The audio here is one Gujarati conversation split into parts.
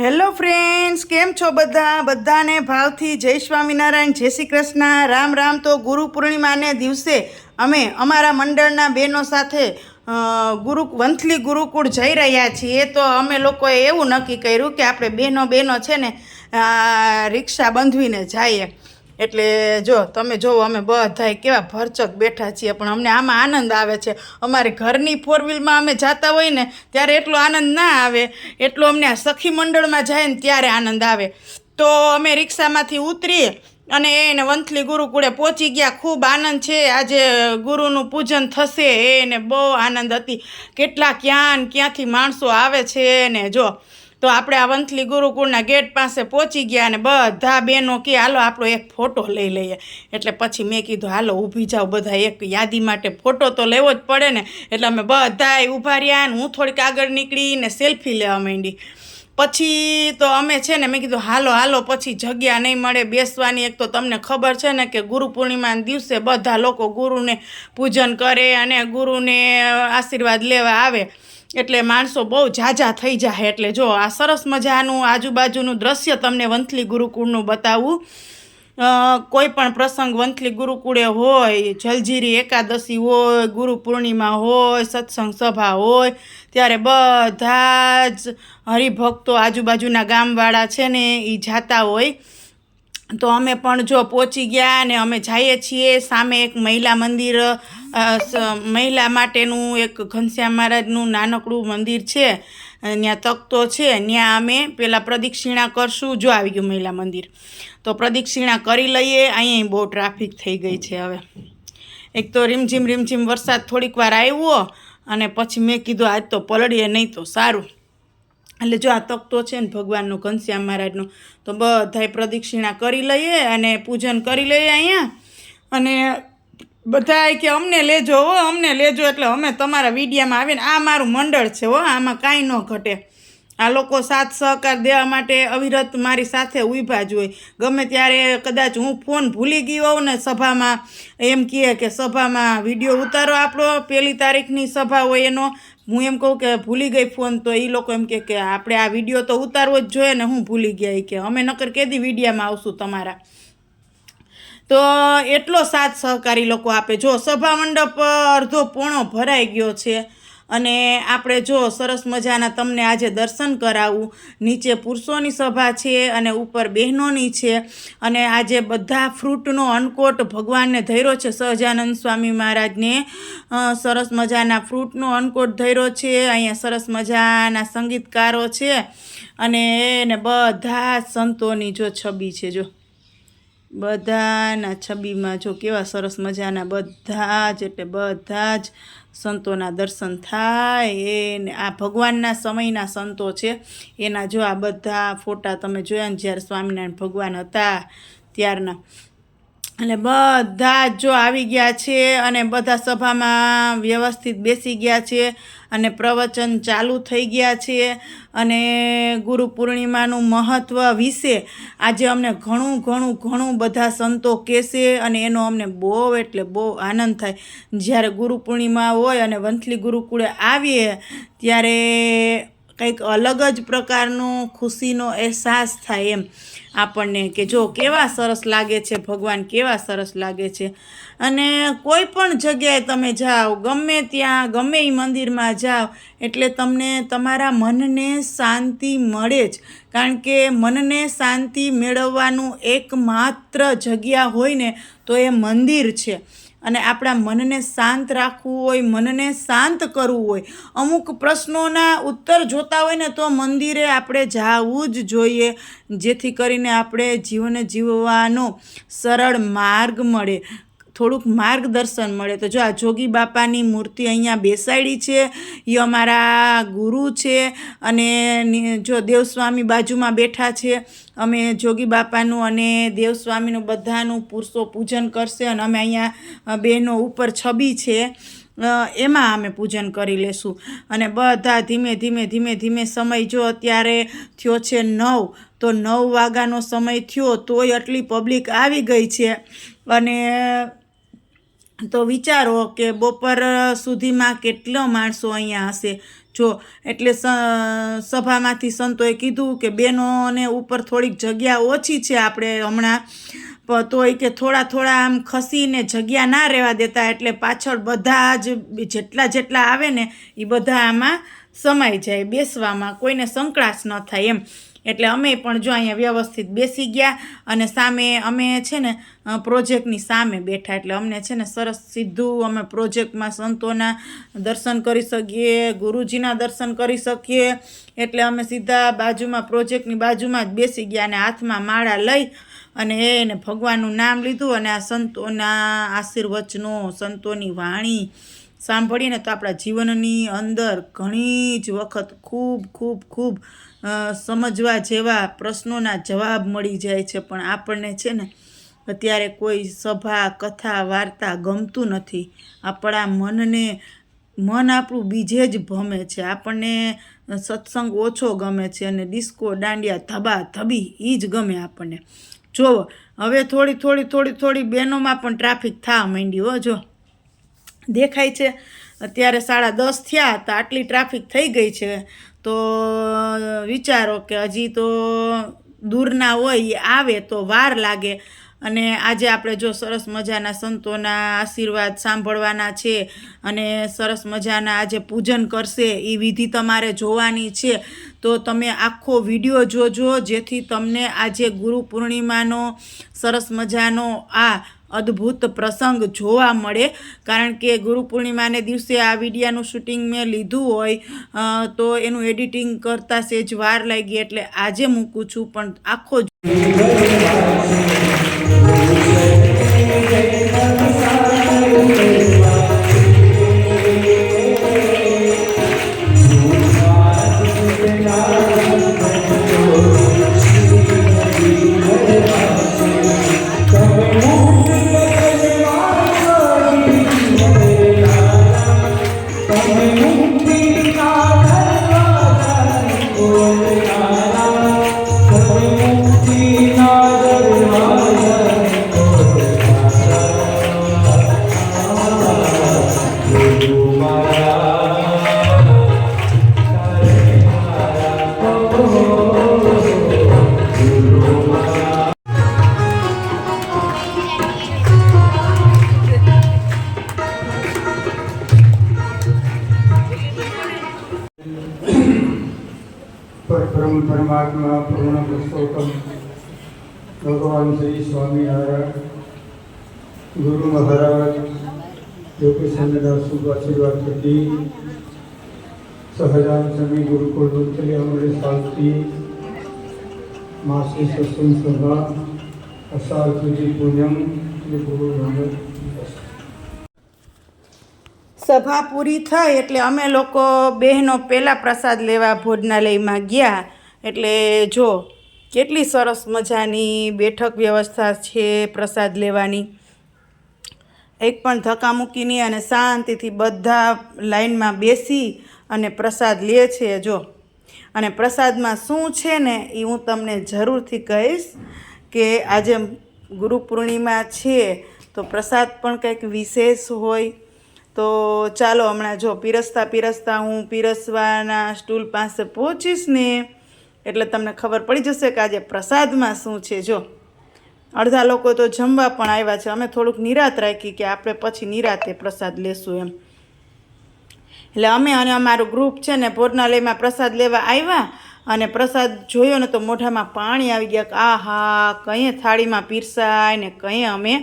હેલો ફ્રેન્ડ્સ, કેમ છો બધા? બધાને ભાવથી જય સ્વામિનારાયણ, જય શ્રી કૃષ્ણ. રામ રામ તો ગુરુ પૂર્ણિમાને દિવસે અમે અમારા મંડળના બહેનો સાથે ગુરુ વંથલી ગુરુકુળ જઈ રહ્યા છીએ. તો અમે લોકોએ એવું નક્કી કર્યું કે આપણે બહેનો બહેનો છે ને રિક્ષા બંધવીને જઈએ. એટલે જો તમે જોવો, અમે બધાય કેવા ભરચક બેઠા છીએ, પણ અમને આમાં આનંદ આવે છે. અમારે ઘરની ફોર વ્હીલમાં અમે જાતા હોય ને, ત્યારે એટલો આનંદ ના આવે. એટલો અમને આ સખી મંડળમાં જાય ને, ત્યારે આનંદ આવે. તો અમે રિક્ષામાંથી ઉતરીએ અને એને વંથલી ગુરુકુળે પહોંચી ગયા. ખૂબ આનંદ છે. આજે ગુરુનું પૂજન થશે. એને બહુ આનંદ હતી. કેટલા ક્યાં ક્યાંથી માણસો આવે છે ને, જો તો આપણે આ વંથલી ગુરુકુળના ગેટ પાસે પહોંચી ગયા અને બધા બહેનો કે, હાલો, આપણો એક ફોટો લઈ લઈએ. એટલે પછી મેં કીધું, હાલો, ઊભી જાઓ બધા, એક યાદી માટે ફોટો તો લેવો જ પડે ને. એટલે અમે બધાએ ઊભા રહ્યા ને હું થોડીક આગળ નીકળીને સેલ્ફી લેવા માંડી. પછી તો અમે છે ને મેં કીધું, હાલો હાલો, પછી જગ્યા નહીં મળે બેસવાની. એક તો તમને ખબર છે ને કે ગુરુ પૂર્ણિમાના દિવસે બધા લોકો ગુરુને પૂજન કરે અને ગુરુને આશીર્વાદ લેવા આવે. એટલે માણસો બહુ ઝાઝા થઈ જાય એટલે જો આ સરસ મજાનું આજુબાજુનું દ્રશ્ય તમને વંથલી ગુરુકુળનું બતાવું. કોઈ પણ પ્રસંગ વંથલી ગુરુકુળે હોય, જલજીરી એકાદશી હોય, ગુરુ પૂર્ણિમા હોય, સત્સંગ સભા હોય, ત્યારે બધા જ હરિભક્તો આજુબાજુના ગામવાળા છે ને એ જાતા હોય. તો અમે પણ જો પહોંચી ગયા ને અમે જઈએ છીએ, સામે એક મહિલા મંદિર મહિલા માટેનું એક ઘનશ્યામ મહારાજનું નાનકડું મંદિર છે. ત્યાં તકતો છે. ત્યાં અમે પેલા પ્રદક્ષિણા કરશું. જો આવી ગયું મહિલા મંદિર. તો પ્રદક્ષિણા કરી લઈએ. અહીંયા બહુ ટ્રાફિક થઈ ગઈ છે હવે. એક તો રીમઝીમ રીમઝીમ વરસાદ થોડીક વાર આવ્યો અને પછી મેં કીધું આજ તો પલળીએ નહીં તો સારું. એટલે જો આ તકતો છે ને ભગવાનનું, ઘનશ્યામ મહારાજનું, તો બધાય પ્રદક્ષિણા કરી લઈએ અને પૂજન કરી લઈએ અહીંયા. અને બધાય કે અમને લેજો હો, અમને લેજો એટલે અમે તમારા વિડીયામાં આવીને આ મારું મંડળ છે હો, આમાં કાંઈ ન ઘટે. આ લોકો સાથ સહકાર દેવા માટે અવિરત મારી સાથે ઊભા જ હોય. ગમે ત્યારે કદાચ હું ફોન ભૂલી ગયો હોઉં ને સભામાં, એમ કહે કે સભામાં વીડિયો ઉતારો આપણો, પહેલી તારીખની સભા હોય એનો. હું એમ કહું કે ભૂલી ગઈ ફોન તો એ લોકો એમ કહે કે આપણે આ વીડિયો તો ઉતારવો જ જોઈએ ને હું ભૂલી ગયા એ કે. અમે નકર કેદી વિડીયામાં આવશું તમારા. તો એટલો સાથ સહકારી લોકો આપે. જો સભા મંડપ અડધો પોણો ભરાઈ ગયો છે અને આપણે જો સરસ મજાના તમને આજે દર્શન કરાવું. નીચે પુરુષોની સભા છે અને ઉપર બહેનોની છે અને આજે બધા ફ્રૂટનો અનકોટ ભગવાનને ધર્યો છે. સહજાનંદ સ્વામી મહારાજને સરસ મજાના ફ્રૂટનો અનકોટ ધર્યો છે. અહીંયા સરસ મજાના સંગીતકારો છે અને એને બધા સંતોની જો છબી છે જો. બધાના છબીમાં જો કેવા સરસ મજાના બધા જ એટલે બધા જ સંતોના દર્શન થાય. એને આ ભગવાનના સમયના સંતો છે. એના જો આ બધા ફોટા તમે જોયા ને જ્યારે સ્વામિનારાયણ ભગવાન હતા ત્યારના એટલે બધા જ આવી ગયા છે અને બધા સભામાં વ્યવસ્થિત બેસી ગયા છે અને પ્રવચન ચાલુ થઈ ગયા છે અને ગુરુ પૂર્ણિમાનું મહત્ત્વ વિશે આજે અમને ઘણું ઘણું ઘણું બધા સંતો કહેશે અને એનો અમને બહુ એટલે બહુ આનંદ થાય. જ્યારે ગુરુ પૂર્ણિમા હોય અને વંથલી ગુરુકુળે આવીએ, ત્યારે કંઈક અલગ જ પ્રકારનો ખુશીનો અહેસાસ થાય એમ આપણને કે જો કેવા સરસ લાગે છે, ભગવાન કેવા સરસ લાગે છે. અને કોઈ પણ જગ્યાએ તમે જાઓ, ગમે ત્યાં, ગમે એ મંદિરમાં જાઓ, એટલે તમને તમારા મનને શાંતિ મળે જ. કારણ કે મનને શાંતિ મેળવવાનું એકમાત્ર જગ્યા હોય ને, તો એ મંદિર છે. અને આપણા મનને શાંત રાખવું હોય, મનને શાંત કરવું હોય, અમુક પ્રશ્નોના ઉત્તર જોતા હોય ને તો મંદિરે આપણે જવું જ જોઈએ. જેથી કરીને આપણે જીવન જીવવાનો સરળ માર્ગ મળે. થોડુંક માર્ગદર્શન મળે. તો જો આ જોગી બાપાની મૂર્તિ અહીંયા બેસાડી છે એ અમારા ગુરુ છે અને જો દેવસ્વામી બાજુમાં બેઠા છે, અમે જોગી બાપાનું અને દેવસ્વામીનું બધાનું પુરુષો પૂજન કરશે અને અમે અહીંયા બહેનો ઉપર છબી છે એમાં અમે પૂજન કરી લેશું. અને બધા ધીમે ધીમે ધીમે ધીમે સમય જો અત્યારે થયો છે નવ, તો નવ વાગ્યાનો સમય થયો તોય આટલી પબ્લિક આવી ગઈ છે. અને તો વિચારો કે બપોર સુધીમાં કેટલો માણસો અહીંયા હશે. જો, એટલે સભામાંથી સંતોએ કીધું કે બહેનોને ઉપર થોડીક જગ્યા ઓછી છે આપણે હમણાં. તોય કે થોડા થોડા આમ ખસીને જગ્યા ના રહેવા દેતા એટલે પાછળ બધા જ જેટલા જેટલા આવે ને એ બધા આમાં સમાઈ જાય, બેસવામાં કોઈને સંકળાશ ન થાય એમ. એટલે અમે પણ જો અહીંયા વ્યવસ્થિત બેસી ગયા અને સામે અમે છે ને પ્રોજેક્ટની સામે બેઠા. એટલે અમને છે ને સરસ સીધું અમે પ્રોજેક્ટમાં સંતોના દર્શન કરી શકીએ, ગુરુજીના દર્શન કરી શકીએ. એટલે અમે સીધા બાજુમાં, પ્રોજેક્ટની બાજુમાં જ બેસી ગયા અને હાથમાં માળા લઈ અને એને ભગવાનનું નામ લીધું અને આ સંતોના આશીર્વચનો, સંતોની વાણી સાંભળીને તો આપણા જીવનની અંદર ઘણી જ વખત ખૂબ ખૂબ ખૂબ સમજવા જેવા પ્રશ્નોના જવાબ મળી જાય છે. પણ આપણને છે ને અત્યારે કોઈ સભા, કથા, વાર્તા ગમતું નથી. આપણા મનને, મન આપણું બીજે જ ભમે છે. આપણને સત્સંગ ઓછો ગમે છે અને ડિસ્કો, દાંડિયા, ધબા, ધબી એ જ ગમે આપણને. જો, હવે થોડી થોડી થોડી થોડી બહેનોમાં પણ ટ્રાફિક થવા માંડી હો, જો. દેખાય છે. અત્યારે સાડા દસ થયા તો આટલી ટ્રાફિક થઈ ગઈ છે. તો વિચારો કે હજી તો દૂરના હોય આવે તો વાર લાગે. અને આજે આપણે જો સરસ મજાના સંતોના આશીર્વાદ સાંભળવાના છે અને સરસ મજાના આજે પૂજન કરશે એ વિધિ તમારે જોવાની છે, તો તમે આખો વીડિયો જોજો જેથી તમને આજે ગુરુ પૂર્ણિમાનો સરસ મજાનો આ અદ્ભુત પ્રસંગ જોવા મળે. કારણ કે ગુરુ પૂર્ણિમાને દિવસે આ વિડીયાનું શૂટિંગ મેં લીધું હોય તો એનું એડિટિંગ કરતાં સેજ વાર લાગી એટલે આજે મૂકું છું, પણ આખો Thank you. પરમાત્મા પૂર્ણ પુરુષોત્તમ. ભગવાન શ્રી સ્વામિનારાયણ, ગુરુ મહારાજ શુભ આશીર્વાદ થકી સહજાન સ્વામી ગુરુકુળ મંત્રી અમરે શાંતિ માસી સત્સંગ સભા અસાર સુધી અને ગુરુ નાનક સભા પૂરી થઈ એટલે અમે લોકો બહેનો પહેલાં પ્રસાદ લેવા ભોજનાલયમાં ગયા. એટલે જો, કેટલી સરસ મજાની બેઠક વ્યવસ્થા છે પ્રસાદ લેવાની. એક પણ ધક્કા મૂકીને અને શાંતિથી બધા લાઈનમાં બેસી અને પ્રસાદ લે છે જો. અને પ્રસાદમાં શું છે ને એ હું તમને જરૂરથી કહીશ કે આજે ગુરુ પૂર્ણિમા છે, તો પ્રસાદ પણ કંઈક વિશેષ હોય. તો ચાલો હમણાં જો પીરસતા પીરસતા હું પીરસવાના સ્ટૂલ પાસે પહોંચીશ ને એટલે તમને ખબર પડી જશે કે આજે પ્રસાદમાં શું છે. જો, અડધા લોકો તો જમવા પણ આવ્યા છે. અમે થોડુંક નિરાત રાખી કે આપણે પછી નિરાતે પ્રસાદ લેશું એમ. એટલે અમે અને અમારું ગ્રુપ છે ને, ભોજનાલયમાં પ્રસાદ લેવા આવ્યા અને પ્રસાદ જોયો ને તો મોઢામાં પાણી આવી ગયા આ હા કંઈ થાળીમાં પીરસાય ને કંઈ અમે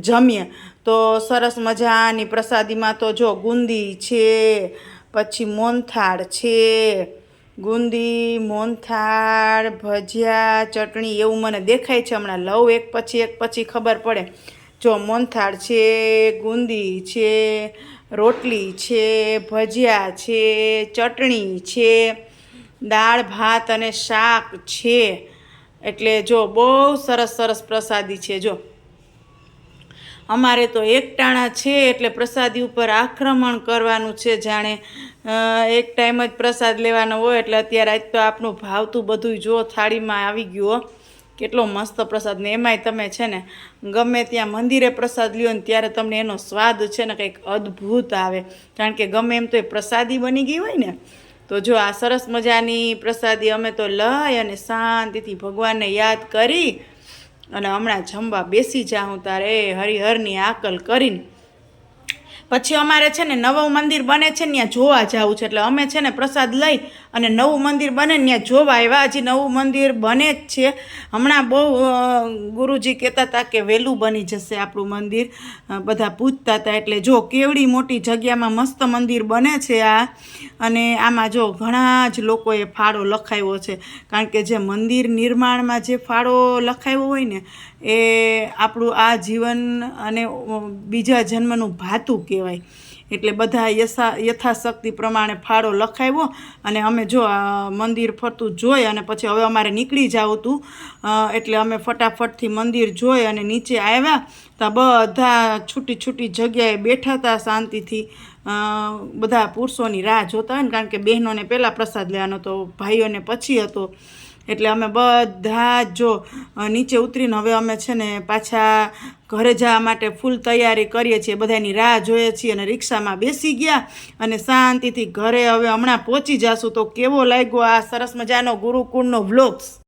જમીએ. તો સરસ મજાની પ્રસાદીમાં તો જો ગુંદી છે, પછી મોનથાળ છે ગુંદી મોનથાળ ભજીયા, ચટણી એવું મને દેખાય છે હમણાં. લઉં એક પછી એક પછી ખબર પડે. જો મોનથાળ છે, ગુંદી છે, રોટલી છે, ભજીયા છે, ચટણી છે, દાળ, ભાત અને શાક છે. એટલે જો બહુ સરસ સરસ પ્રસાદી છે. જો અમારે તો એકટાણા છે એટલે પ્રસાદી ઉપર આક્રમણ કરવાનું છે જાણે. એક ટાઈમ જ પ્રસાદ લેવાનો હોય એટલે અત્યારે આજ તો આપણું ભાવતું બધું જો થાળીમાં આવી ગયું કેટલો મસ્ત પ્રસાદ ને એમાંય તમે છે ને ગમે ત્યાં મંદિરે પ્રસાદ લ્યો ને ત્યારે તમને એનો સ્વાદ છે ને કંઈક અદ્ભુત આવે. કારણ કે ગમે એમ તો એ પ્રસાદી બની ગઈ હોય ને, તો જો આ સરસ મજાની પ્રસાદી અમે તો લઈ અને શાંતિથી ભગવાનને યાદ કરી અને હમણાં જમવા બેસી જાઉં તારે હરિહરની આકલ કરીને. પછી અમારે છે ને નવું મંદિર બને છે ને ત્યાં જોવા જવું છે. એટલે અમે છે ને પ્રસાદ લઈ અને નવું મંદિર બને ત્યાં જોવા આવ્યા હજી નવું મંદિર બને જ છે. હમણાં બહુ ગુરુજી કહેતા હતા કે વહેલું બની જશે આપણું મંદિર. બધા પૂછતા હતા એટલે જો કેવડી મોટી જગ્યામાં મસ્ત મંદિર બને છે આ. અને આમાં જો ઘણા જ લોકોએ ફાળો લખાવ્યો છે. કારણ કે જે મંદિર નિર્માણમાં જે ફાળો લખાવ્યો હોય ને, એ આપણું આ જીવન અને બીજા જન્મનું ભાતું કહેવાય. એટલે બધા યથા, યથાશક્તિ પ્રમાણે ફાળો લખાવ્યો અને અમે જો મંદિર ફરતું જોઈ અને પછી હવે અમારે નીકળી જવું હતું એટલે અમે ફટાફટથી મંદિર જોઈ અને નીચે આવ્યા તો બધા છૂટી છૂટી જગ્યાએ બેઠા હતા શાંતિથી બધા પુરુષોની રાહ જોતા હોય ને કારણ કે બહેનોને પહેલાં પ્રસાદ લેવાનો હતો, ભાઈઓને પછી હતો. એટલે અમે બધા જો નીચે ઉતરીને હવે અમે છે ને પાછા ઘરે જવા માટે ફૂલ તૈયારી કરીએ છીએ, બધાની રાહ જોઈએ છીએ અને રિક્ષામાં બેસી ગયા અને શાંતિથી ઘરે હવે હમણાં પહોંચી જશું. તો કેવો લાગ્યો આ સરસ મજાનો ગુરુકુળનો વ્લોગ્સ